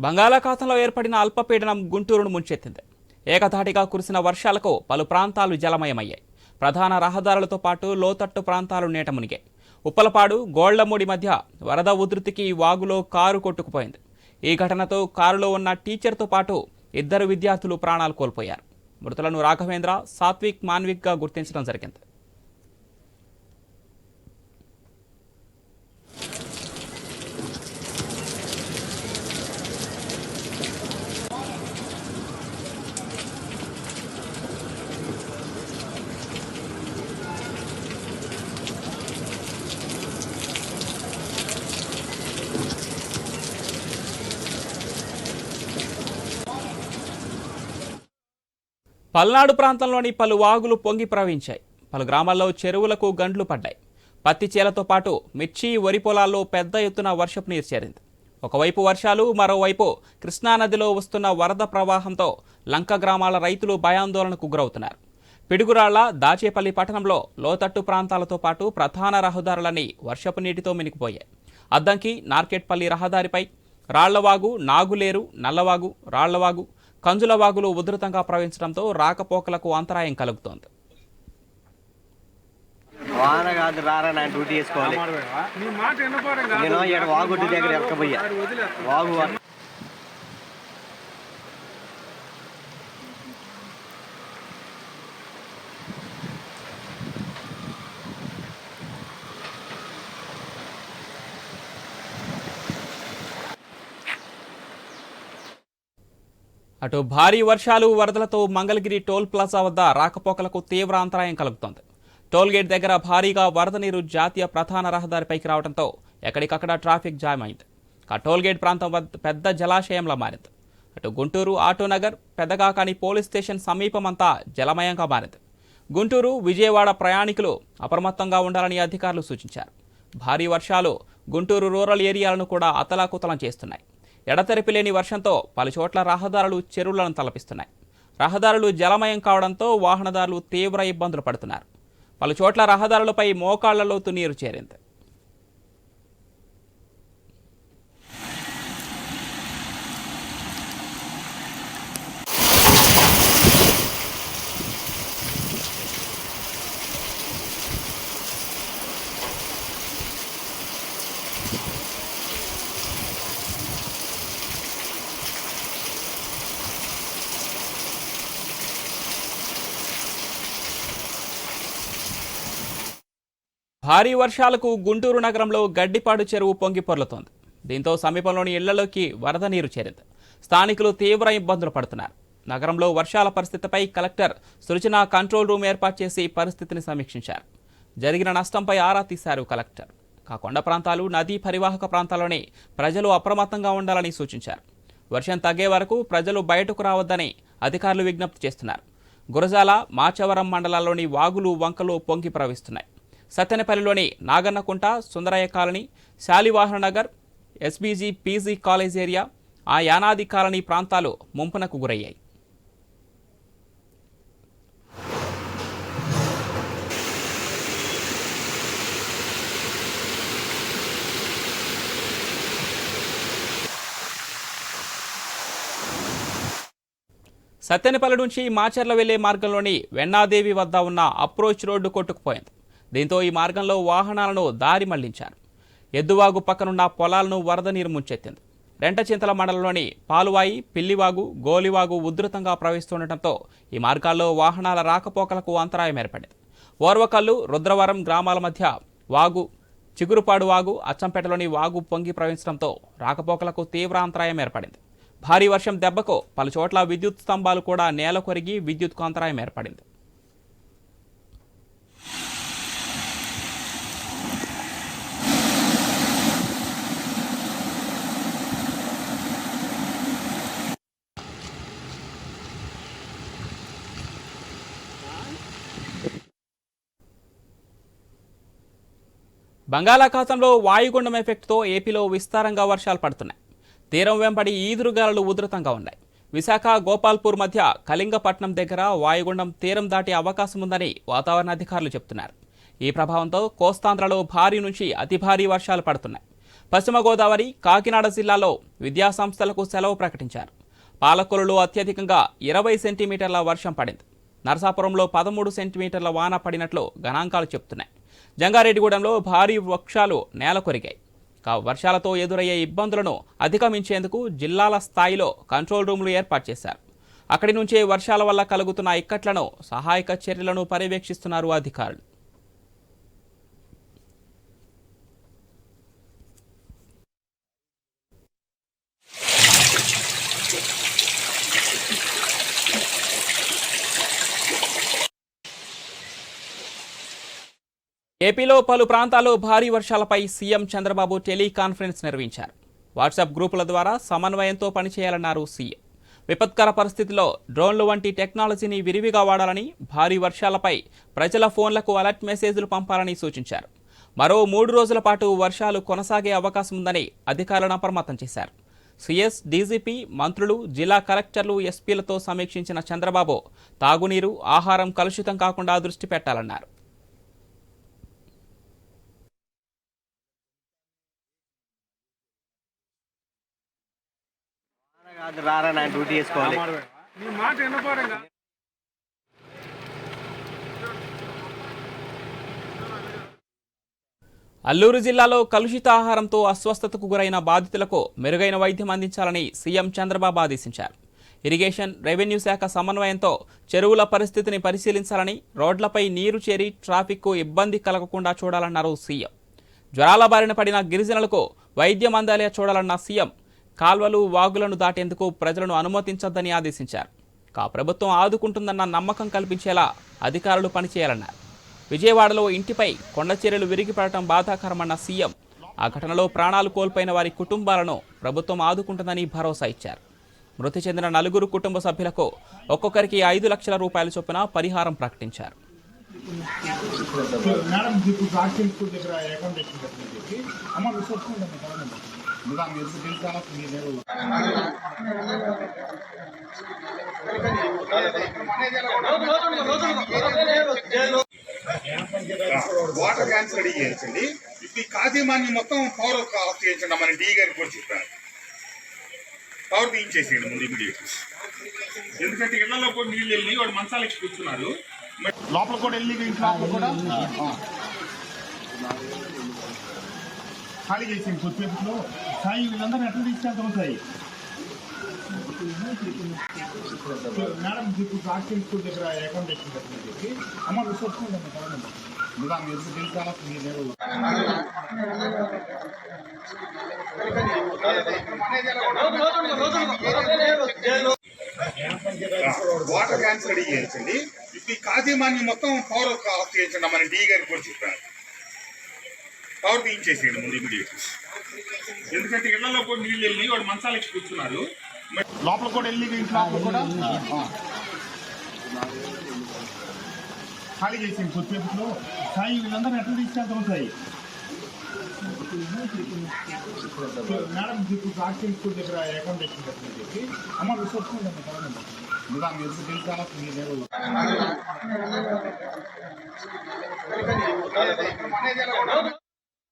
బంగాళాఖాతంలో ఏర్పడిన అల్పపీడనం గుంటూరును ముంచెత్తింది. ఏకధాటిగా కురిసిన వర్షాలకు పలు ప్రాంతాలు జలమయమయ్యాయి. ప్రధాన రహదారులతో పాటు లోతట్టు ప్రాంతాలు నీట మునిగాయి. ఉప్పలపాడు గోళ్ళమూడి మధ్య వరద ఉధృతికి వాగులో కారు కొట్టుకుపోయింది. ఈ ఘటనతో కారులో ఉన్న టీచర్తో పాటు ఇద్దరు విద్యార్థులు ప్రాణాలు కోల్పోయారు. మృతులను రాఘవేంద్ర సాత్విక్ మాన్విక్గా గుర్తించడం జరిగింది. పల్నాడు ప్రాంతంలోని పలు వాగులు పొంగి ప్రవహించాయి. పలు గ్రామాల్లో చెరువులకు గండ్లు పడ్డాయి. పత్తి చేలతో పాటు మిర్చి వరి పొలాల్లో పెద్ద ఎత్తున వర్షపు నీరు చేరింది. ఒకవైపు వర్షాలు మరోవైపు కృష్ణానదిలో వస్తున్న వరద ప్రవాహంతో లంక గ్రామాల రైతులు భయాందోళనకు గురవుతున్నారు. పిడుగురాళ్ళ దాచేపల్లి పట్టణంలో లోతట్టు ప్రాంతాలతో పాటు ప్రధాన రహదారులని వర్షపు నీటితో మినికిపోయాయి. అద్దంకి నార్కెట్పల్లి రహదారిపై రాళ్ళవాగు నాగులేరు నల్లవాగు రాళ్ళవాగు కంజుల వాగులు ఉధృతంగా ప్రవహించడంతో రాకపోకలకు అంతరాయం కలుగుతోంది. వాన కాదు రారా నా డ్యూటీ చేసుకోవాలి. నేను ఇక్కడ వాగుడ్డు దగ్గర ఎక్కబోయా. వాగు అటు భారీ వర్షాలు వరదలతో మంగళగిరి టోల్ ప్లాజా వద్ద రాకపోకలకు తీవ్ర అంతరాయం కలుగుతోంది. టోల్గేట్ దగ్గర భారీగా వరద నీరు జాతీయ ప్రధాన రహదారిపైకి రావడంతో ఎక్కడికక్కడ ట్రాఫిక్ జామ్ అయింది. ఆ టోల్గేట్ ప్రాంతం వద్ద పెద్ద జలాశయంలా మారింది. అటు గుంటూరు ఆటోనగర్ పెద్దగాకాని పోలీస్ స్టేషన్ సమీపమంతా జలమయంగా మారింది. గుంటూరు విజయవాడ ప్రయాణికులు అప్రమత్తంగా ఉండాలని అధికారులు సూచించారు. భారీ వర్షాలు గుంటూరు రూరల్ ఏరియాలను కూడా అతలాకుతలం చేస్తున్నాయి. ఎడతెరిపి లేని వర్షంతో పలుచోట్ల రహదారులు చెరువులను తలపిస్తున్నాయి. రహదారులు జలమయం కావడంతో వాహనదారులు తీవ్ర ఇబ్బందులు పడుతున్నారు. పలుచోట్ల రహదారులపై మోకాళ్ళ లోతు నీరు చేరింది. భారీ వర్షాలకు గుంటూరు నగరంలో గడ్డిపాడు చెరువు పొంగి పొర్లుతోంది. దీంతో సమీపంలోని ఇళ్ళలోకి వరద నీరు చేరింది. స్థానికులు తీవ్ర ఇబ్బందులు పడుతున్నారు. నగరంలో వర్షాల పరిస్థితిపై కలెక్టర్ సృజన కంట్రోల్ రూమ్ ఏర్పాటు చేసి పరిస్థితిని సమీక్షించారు. జరిగిన నష్టంపై ఆరా తీశారు కలెక్టర్. కాకొండ కొండ ప్రాంతాలు నదీ పరివాహక ప్రాంతాల్లోని ప్రజలు అప్రమత్తంగా ఉండాలని సూచించారు. వర్షం తగ్గే వరకు ప్రజలు బయటకు రావద్దని అధికారులు విజ్ఞప్తి చేస్తున్నారు. గురజాల మాచవరం మండలాల్లోని వాగులు వంకలు పొంగి ప్రవహిస్తున్నాయి. సత్తెనపల్లిలోని Nagannakunta Sundarayya colony Salivahana Nagar SBG PG college area ఆ యానాది కాలనీ ప్రాంతాలు ముంపునకు గురయ్యాయి. సత్తెనపల్లి నుంచి మాచర్ల వెళ్ళే మార్గంలోని వెన్నాదేవి వద్ద ఉన్న అప్రోచ్ రోడ్డు కొట్టుకుపోయింది. దీంతో ఈ మార్గంలో వాహనాలను దారి మళ్ళించారు. ఎద్దువాగు పక్కనున్న పొలాలను వరద నీరు ముంచెత్తింది. రెంటచింతల మండలంలోని పాలువాయి పిల్లివాగు గోలివాగు ఉధృతంగా ప్రవహిస్తుండటంతో ఈ మార్గాల్లో వాహనాల రాకపోకలకు అంతరాయం ఏర్పడింది. ఓర్వకల్లు రుద్రవరం గ్రామాల మధ్య వాగు చిగురుపాడు వాగు అచ్చంపేటలోని వాగు పొంగి ప్రవహించడంతో రాకపోకలకు తీవ్ర అంతరాయం ఏర్పడింది. భారీ వర్షం దెబ్బకు పలుచోట్ల విద్యుత్ స్తంభాలు కూడా నేల కొరిగి విద్యుత్కు అంతరాయం ఏర్పడింది. బంగాళాఖాతంలో వాయుగుండం ఎఫెక్ట్తో ఏపీలో విస్తారంగా వర్షాలు పడుతున్నాయి. తీరం వెంబడి ఈదురుగాలు ఉధృతంగా ఉన్నాయి. విశాఖ గోపాల్పూర్ మధ్య కళింగపట్నం దగ్గర వాయుగుండం తీరం దాటే అవకాశం ఉందని వాతావరణ అధికారులు చెబుతున్నారు ఈ ప్రభావంతో కోస్తాంధ్రలో భారీ నుంచి అతి భారీ వర్షాలు పడుతున్నాయి. పశ్చిమ గోదావరి కాకినాడ జిల్లాలో విద్యాసంస్థలకు సెలవు ప్రకటించారు. పాలకొలులో అత్యధికంగా ఇరవై సెంటీమీటర్ల వర్షం పడింది. నరసాపురంలో పదమూడు సెంటీమీటర్ల వాన పడినట్లు గణాంకాలు చెబుతున్నాయి జంగారెడ్డిగూడెంలో భారీ వృక్షాలు నేల కొరిగాయి. వర్షాలతో ఎదురయ్యే ఇబ్బందులను అధిగమించేందుకు జిల్లాల స్థాయిలో కంట్రోల్ రూమ్లు ఏర్పాటు చేశారు. అక్కడి నుంచే వర్షాల వల్ల కలుగుతున్న ఇక్కట్లను సహాయక చర్యలను పర్యవేక్షిస్తున్నారు అధికారులు. ఏపీలో పలు ప్రాంతాల్లో భారీ వర్షాలపై సీఎం చంద్రబాబు టెలికాన్ఫరెన్స్ నిర్వహించారు. వాట్సాప్ గ్రూపుల ద్వారా సమన్వయంతో పనిచేయాలన్నారు సీఎం. విపత్కర పరిస్థితిలో డ్రోన్లు వంటి టెక్నాలజీని విరివిగా వాడాలని భారీ వర్షాలపై ప్రజల ఫోన్లకు అలర్ట్ మెసేజ్లు పంపాలని సూచించారు. మరో మూడు రోజుల పాటు వర్షాలు కొనసాగే అవకాశం ఉందని అధికారులను అప్రమత్తం చేశారు. సీఎస్ డీజీపీ మంత్రులు జిల్లా కలెక్టర్లు ఎస్పీలతో సమీక్షించిన చంద్రబాబు తాగునీరు ఆహారం కలుషితం కాకుండా దృష్టి పెట్టాలన్నారు. వాన కాదు రారా నా డ్యూటీ చేసుకోవాలి. నీ మాట వినపడం కాదు అల్లూరు జిల్లాలో కలుషిత ఆహారంతో అస్వస్థతకు గురైన బాధితులకు మెరుగైన వైద్యం అందించాలని సీఎం చంద్రబాబు ఆదేశించారు. ఇరిగేషన్ రెవెన్యూ శాఖ సమన్వయంతో చెరువుల పరిస్థితిని పరిశీలించాలని రోడ్లపై నీరు చేరి ట్రాఫిక్కు ఇబ్బంది కలగకుండా చూడాలన్నారు సీఎం. జ్వరాల బారిన పడిన గిరిజనులకు వైద్యం అందాలే చూడాలన్న సీఎం కాల్వలు వాగులను దాటేందుకు ప్రజలను అనుమతించొద్దని ఆదేశించారు. కా ప్రభుత్వం ఆదుకుంటుందన్న నమ్మకం కల్పించేలా అధికారులు పనిచేయాలన్నారు. విజయవాడలో ఇంటిపై కొండ చర్యలు విరిగిపడటం బాధాకరమన్న సీఎం ఆ ఘటనలో ప్రాణాలు కోల్పోయిన వారి కుటుంబాలను ప్రభుత్వం ఆదుకుంటుందని భరోసా ఇచ్చారు. మృతి చెందిన నలుగురు కుటుంబ సభ్యులకు ఒక్కొక్కరికి ఐదు లక్షల రూపాయల చొప్పున పరిహారం ప్రకటించారు. మేడం. ఎందుకు తెలుసా మీరు వాటర్ క్యాన్స్ రెడీ చేయించండి. ఇప్పుడు ఈ కాజీమాన్ని మొత్తం పవర్ ఆఫ్ చేయించండి. మన డీ గారికి కూడా చెప్పాను పవర్ తీయించేసేయండి ముందు ఇమీడియట్ ఎందుకంటే ఇళ్ళలో కూడా నీళ్ళు వెళ్ళి వాడు మంచాలకి కూర్చున్నారు లోపల కూడా వెళ్ళి ఇంట్లో కూడా ఖాళీ చేసేయండి కొద్దిసేపులో సాయి వీళ్ళందరూ ఎట్లా తీసుకెళ్తాం సాయి మేడం ఇప్పుడు రాష్ట్రీయ స్కూల్ దగ్గర అకౌంట్ ఇచ్చింది చెప్పి అమ్మ రిసెప్షన్ నిజాం మీరు తెలుసా మీరు వాటర్ క్యాన్సర్ రెడీ చేయించండి ఇది కాజీమాన్ని మొత్తం పవర్ ఆఫ్ చేయించండి మన డీ గారికి కూడా చెప్పాను పవర్ తీయించేసేయండి ముందు ఇమీడియట్ ఎందుకంటే ఇళ్ళలో కూడా నీళ్ళు వెళ్ళి వాడు మంచాలకి కూర్చున్నారు లోపల కూడా వెళ్ళి ఇంట్లో లోపల కూడా. ఖాళీ చేసింది కొద్దిసేపులో సాయి వీళ్ళందరూ ఎట్లా తీసుకెళ్తాం సాయి. మేడం ఇప్పుడు డాక్టర్ స్కూల్ దగ్గర అకౌంట్ తెచ్చిందని చెప్పి. అమ్మ రిసెప్షన్ నిజాం ఎందుకు తెలుసా? మీరు